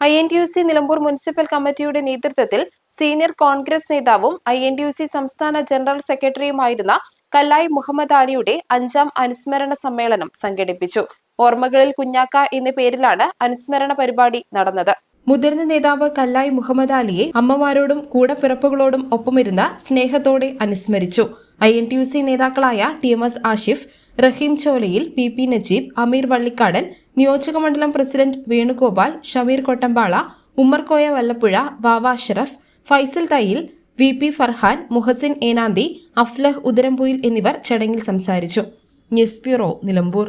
I N T U C Nilambur municipal കമ്മിറ്റിയുടെ നേതൃത്വത്തിൽ senior Congress നേതാവും I N T U C സംസ്ഥാന general സെക്രട്ടറിയുമായിരുന്ന കല്ലായി മുഹമ്മദ് അലിയുടെ അഞ്ചാം അനുസ്മരണ സമ്മേളനം സംഘടിപ്പിച്ചു. ഓർമ്മകളിൽ കുഞ്ഞാക്ക എന്ന പേരിലാണ് അനുസ്മരണ പരിപാടി നടന്നത്. മുതിർന്ന നേതാവ് കല്ലായി മുഹമ്മദ് അലിയെ അമ്മമാരോടും കൂടപ്പിറപ്പുകളോടും ഒപ്പമിരുന്ന സ്നേഹത്തോടെ അനുസ്മരിച്ചു. I N T U C നേതാക്കളായ T M S Ashif Rahim Cholayil P P Najeeb Ameer Vallikkadan നിയോജകമണ്ഡലം president Venugopal Shameer Kottampala Ummarkoya Vallappuzha Vava Ashraf Faisal Thayyil V P Farhan Muhsin Enanthi Aflah Udarampoyil എന്നിവർ ചടങ്ങിൽ സംസാരിച്ചു. News bureau Nilambur.